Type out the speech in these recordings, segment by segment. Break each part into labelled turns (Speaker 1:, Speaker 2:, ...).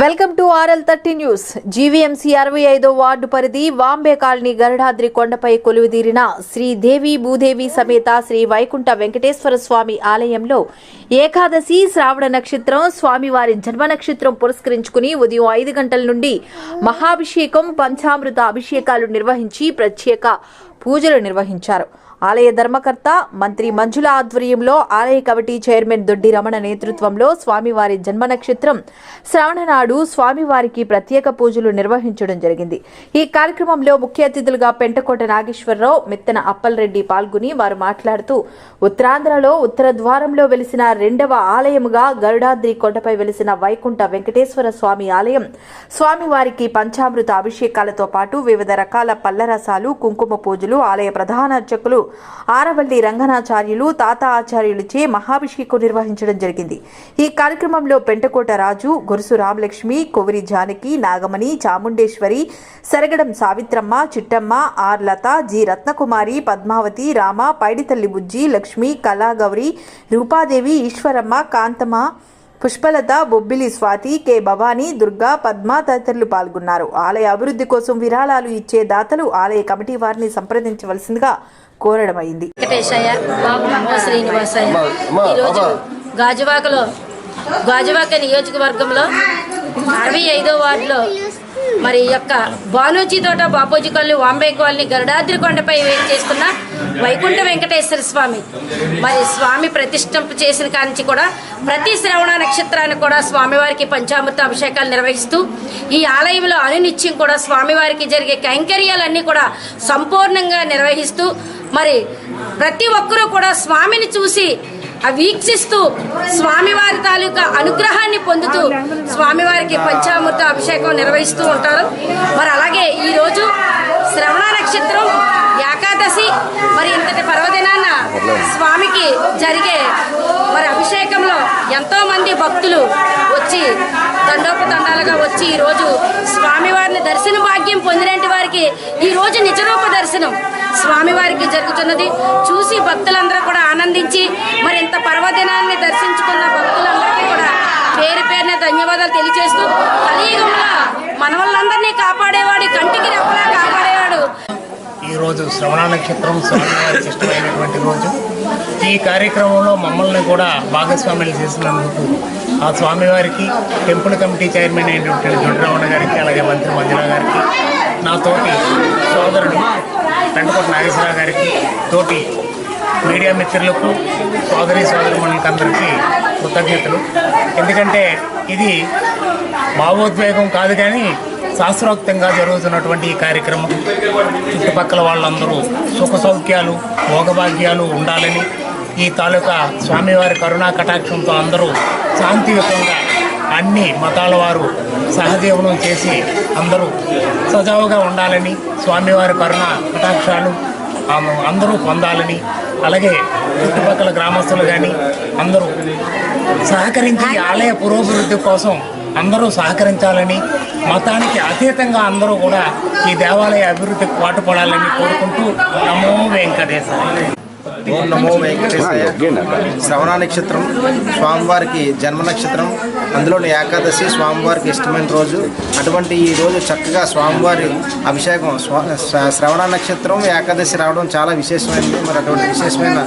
Speaker 1: Welcome to RL thirty news. GVMC అరవై ఐదో ward పరిధి వాంబే కాలనీ గరుడాద్రి కొండపై కొలువుదీరిన శ్రీ దేవి భూదేవి సమేత శ్రీ వైకుంఠ వెంకటేశ్వర స్వామి ఆలయంలో ఏకాదశి శ్రావణ నక్షత్రం స్వామివారి జన్మ నక్షత్రం పురస్కరించుకుని ఉదయం ఐదు గంటల నుండి మహాభిషేకం పంచామృత అభిషేకాలు నిర్వహించి ప్రత్యేక పూజలు నిర్వహించారు. ఆలయ ధర్మకర్త మంత్రి మంజుల ఆధ్వర్యంలో ఆలయ కమిటీ చైర్మన్ దొడ్డి రమణ నేతృత్వంలో స్వామివారి జన్మ నక్షత్రం శ్రావణనాడు స్వామివారికి ప్రత్యేక పూజలు నిర్వహించడం జరిగింది. ఈ కార్యక్రమంలో ముఖ్య అతిథులుగా పెంటకోట నాగేశ్వరరావు మిత్తన అప్పలరెడ్డి పాల్గొని వారు మాట్లాడుతూ ఉత్తరాంధ్రలో ఉత్తర ద్వారంలో వెలిసిన రెండవ ఆలయముగా గరుడాద్రి కొండపై వెలిసిన వైకుంఠ వెంకటేశ్వర స్వామి ఆలయం స్వామివారికి పంచామృత అభిషేకాలతో పాటు వివిధ రకాల పల్లరసాలు కుంకుమ పూజలు ఆలయ ప్రధాన అర్చకులు ఆరవల్లి రంగనాచార్యులు తాత ఆచార్యులచే మహాభిషేకం నిర్వహించడం జరిగింది. ఈ కార్యక్రమంలో Pentakota Raju Gurusu Ramalakshmi Koviri Janaki Nagamani Chamundeswari Saragadam Savitramma Chittamma R Latha G Ratnakumari Padmavathi Rama Paiditalli Bujji Lakshmi Kalagowri Rupadevi Eswaramma Kanthamma Pushpalatha Bobbili Swathi K Bhavani Durga Padma తదితరులు పాల్గొన్నారు. ఆలయ అభివృద్ధి కోసం విరాళాలు ఇచ్చే దాతలు ఆలయ committee వారిని సంప్రదించవలసిందిగా కోరడమైంది.
Speaker 2: వెంకటేశయ్య బాబు శ్రీనివాసయ్య. ఈరోజు గాజువాకలో గాజువాక నియోజకవర్గంలో అరవై ఐదో వార్డులో మరి యొక్క బానోజీ తోట బాపూజీ కాలనీ వాంబే కాలనీ గరుడాద్రి కొండపై చేస్తున్న వైకుంఠ వెంకటేశ్వర స్వామి. మరి స్వామి ప్రతిష్ఠింప చేసిన కాంచి కూడా ప్రతి శ్రవణ నక్షత్రాన్ని కూడా స్వామివారికి పంచామృత అభిషేకాలు నిర్వహిస్తూ ఈ ఆలయంలో అనునిత్యం కూడా స్వామివారికి జరిగే కైంకర్యాలన్నీ కూడా సంపూర్ణంగా నిర్వహిస్తూ మరి ప్రతి ఒక్కరూ కూడా స్వామిని చూసి వీక్షిస్తూ స్వామివారి తాలూకా అనుగ్రహాన్ని పొందుతూ స్వామివారికి పంచామృత అభిషేకం నిర్వహిస్తూ ఉంటారు. మరి అలాగే ఈరోజు శ్రవణ నక్షత్రం ఏకాదశి. మరి ఇంతటి పర్వదినాన స్వామికి జరిగే మరి అభిషేకంలో ఎంతోమంది భక్తులు వచ్చి దండోపదండాలుగా వచ్చి ఈరోజు స్వామివారిని దర్శన భాగ్యం పొందినటువంటి వారికి ఈరోజు నిజరూప దర్శనం. స్వామివారికి జరుగుతున్నది. చూసి భక్తులందరూ కూడా ఆనందించి మరి ఇంత పర్వదినాన్ని దర్శించుకున్న భక్తులందరికీ కూడా పేరు పేరున ధన్యవాదాలు తెలియజేస్తూ కలియుగంలో మనవల్లందరినీ కాపాడేవాడు కంటికి రెప్పలా కాపాడేవాడు.
Speaker 3: ఈరోజు శ్రవణ నక్షత్రం స్వామివారికి ఇష్టమైనటువంటి రోజు. ఈ కార్యక్రమంలో మమ్మల్ని కూడా భాగస్వాములు చేసినందుకు ఆ స్వామివారికి టెంపుల్ కమిటీ చైర్మన్ అయినటువంటి దొడ్డరమణ గారికి అలాగే మంత్రి మంజుల గారికి నా తోటి సోదరుడు పెంటకోట నాగేశ్వరరావు గారికి తోటి మీడియా మిత్రులకు సోదరి సోదరుమణులకి అందరికీ కృతజ్ఞతలు. ఎందుకంటే ఇది భావోద్వేగం కాదు కానీ శాస్త్రోక్తంగా జరుగుతున్నటువంటి ఈ కార్యక్రమం. చుట్టుపక్కల వాళ్ళందరూ సుఖ సౌఖ్యాలు భోగభాగ్యాలు ఉండాలని ఈ తాలూకా స్వామివారి కరుణా కటాక్షంతో అందరూ శాంతియుతంగా అన్ని మతాల వారు సహజీవనం చేసి అందరూ సజావుగా ఉండాలని స్వామివారి కరుణ కటాక్షాలు అందరూ పొందాలని అలాగే చుట్టుపక్కల గ్రామస్తులు కానీ అందరూ సహకరించి ఆలయ పురోభివృద్ధి కోసం అందరూ సహకరించాలని మతానికి అతీతంగా అందరూ కూడా ఈ దేవాలయ అభివృద్ధికి పాటుపడాలని కోరుకుంటూ నమో వెంకటేశ్వర
Speaker 4: ఓం నమో వెంకటేశాయ. శ్రవణ నక్షత్రం స్వామివారికి జన్మ నక్షత్రం అందులోని ఏకాదశి స్వామివారికి ఇష్టమైన రోజు. అటువంటి ఈ రోజు చక్కగా స్వామివారి అభిషేకం శ్రవణ నక్షత్రం ఏకాదశి రావడం చాలా విశేషమైనది మరి అటువంటి విశేషమైన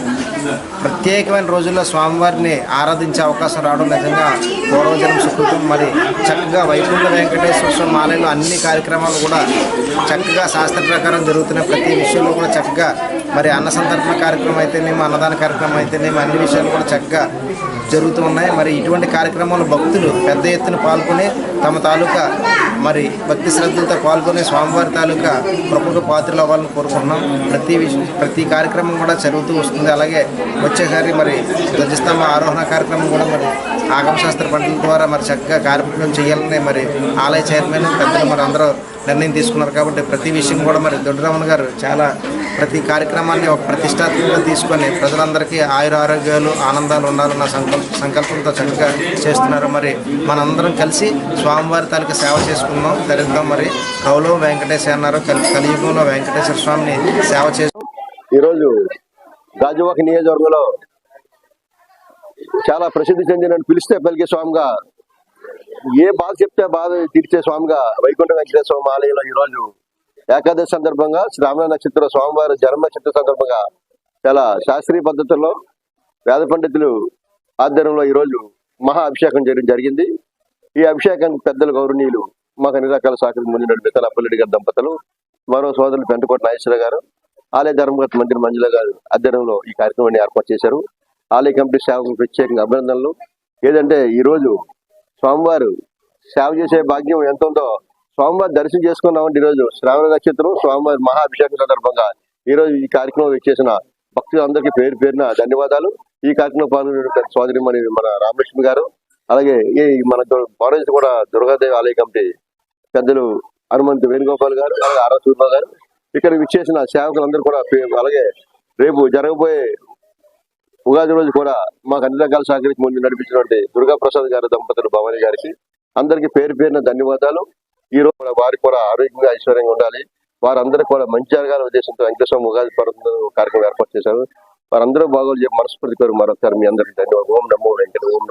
Speaker 4: ప్రత్యేకమైన రోజుల్లో స్వామివారిని ఆరాధించే అవకాశం రావడం నిజంగా పూర్వజనం సుకృతం. మరి చక్కగా వైకుంఠ వెంకటేశ్వర స్వామి ఆలయంలో అన్ని కార్యక్రమాలు కూడా చక్కగా శాస్త్ర ప్రకారం జరుగుతున్న ప్రతి విషయంలో కూడా చక్కగా మరి అన్న సంతర్పణ కార్యక్రమం అయితేనేమి అన్నదాన కార్యక్రమం అయితేనేమి అన్ని విషయాలు కూడా చక్కగా జరుగుతూ ఉన్నాయి. మరి ఇటువంటి కార్యక్రమాలు భక్తులు పెద్ద ఎత్తున పాల్గొని తమ తాలూకా మరి భక్తి శ్రద్ధలతో పాల్గొని స్వామివారి తాలూకా ప్రముఖ పాత్రలు అవ్వాలని కోరుకుంటున్నాం. ప్రతి విషయం ప్రతి కార్యక్రమం కూడా జరుగుతూ వస్తుంది. అలాగే వచ్చేసారి మరి ధ్వజస్తంభ ఆరోహణ కార్యక్రమం కూడా మరి ఆగమశాస్త్ర పండుగల పంటల ద్వారా మరి చక్కగా కార్యక్రమం చేయాలని మరి ఆలయ చైర్మన్ పెద్దలు మరి అందరూ నిర్ణయం తీసుకున్నారు కాబట్టి ప్రతి విషయం కూడా మరి దొడ్డరామన్ గారు చాలా ప్రతి కార్యక్రమాన్ని ఒక ప్రతిష్టాత్మకంగా తీసుకొని ప్రజలందరికీ ఆయుర ఆరోగ్యాలు ఆనందాలు ఉండాలన్న సంకల్ప సంకల్పంతో చక్కగా చేస్తున్నారు. మరి మనందరం కలిసి స్వామివారి తాలూకు సేవ చేసుకుందాం జరుగుతాం మరి కౌలో వెంకటేశ్వర అన్నారు. కలియుగంలో వెంకటేశ్వర స్వామిని సేవ చేస్తూ
Speaker 5: ఈరోజు గాజువాక నియోజకవర్గంలో చాలా ప్రసిద్ధి చెందిన పిలిస్తే పలికే స్వామిగా ఏ బాధ చెప్తే బాధ తీర్చే స్వామిగా వైకుంఠ వెంకటేశ్వర స్వామి ఆలయంలో ఈ ఏకాదశి సందర్భంగా శ్రావణ నక్షత్ర స్వామివారి జన్మ నక్షత్ర సందర్భంగా చాలా శాస్త్రీయ పద్ధతుల్లో వేద పండితులు ఆధ్వర్యంలో ఈ మహా అభిషేకం చేయడం జరిగింది. ఈ అభిషేకానికి పెద్దలు గౌరవనీయులు మాకు అన్ని రకాల శాఖలు ముందు నడిపితల అప్పలరెడ్డి గారి దంపతులు మరో సోదరులు పెంటకోట నాగేశ్వర గారు ఆలయ ధర్మగత మంత్రి మంజుల గారు ఆధ్వర్యంలో ఈ కార్యక్రమాన్ని ఏర్పాటు చేశారు. ఆలయ కమిటీ సేవకు ప్రత్యేకంగా అభినందనలు. ఏదంటే ఈ రోజు స్వామివారు సేవ చేసే భాగ్యం ఎంత ఉందో స్వామివారి దర్శనం చేసుకున్నామంటే ఈ రోజు శ్రావణ నక్షత్రం స్వామివారి మహాభిషేకం సందర్భంగా ఈ రోజు ఈ కార్యక్రమం చేసిన భక్తులందరికీ పేరు పేరున ధన్యవాదాలు. ఈ కార్యక్రమం పాల్గొనే సోదరి మన మన రామలక్ష్మి గారు అలాగే ఈ మన పౌరేజ్ కూడా దుర్గాదేవి ఆలయ కమిటీ పెద్దలు హనుమంతు వేణుగోపాల్ గారు అలాగే ఆర్ఎస్ గారు. ఇక్కడ విచ్చేసిన సేవకులందరూ కూడా అలాగే రేపు జరగబోయే ఉగాది రోజు కూడా మాకు అన్ని రకాల సహకరించి ముందు నడిపించినటువంటి దుర్గా ప్రసాద్ గారి దంపతులు భవానీ గారికి అందరికీ పేరు పేరున ధన్యవాదాలు. ఈ రోజు కూడా వారికి కూడా ఆరోగ్యంగా ఐశ్వర్యంగా ఉండాలి. వారందరూ కూడా మంచి జరగాల ఉద్దేశంతో వెంకటేశ్వరం ఉగాది పర్వ కార్యక్రమం ఏర్పాటు చేశారు. వారందరూ బాగోలు చెప్పి మనస్ఫూర్తి కోరు మరొకసారి మీ అందరికీ ధన్యవాదాలు. ఓం నమో వెంకట ఓం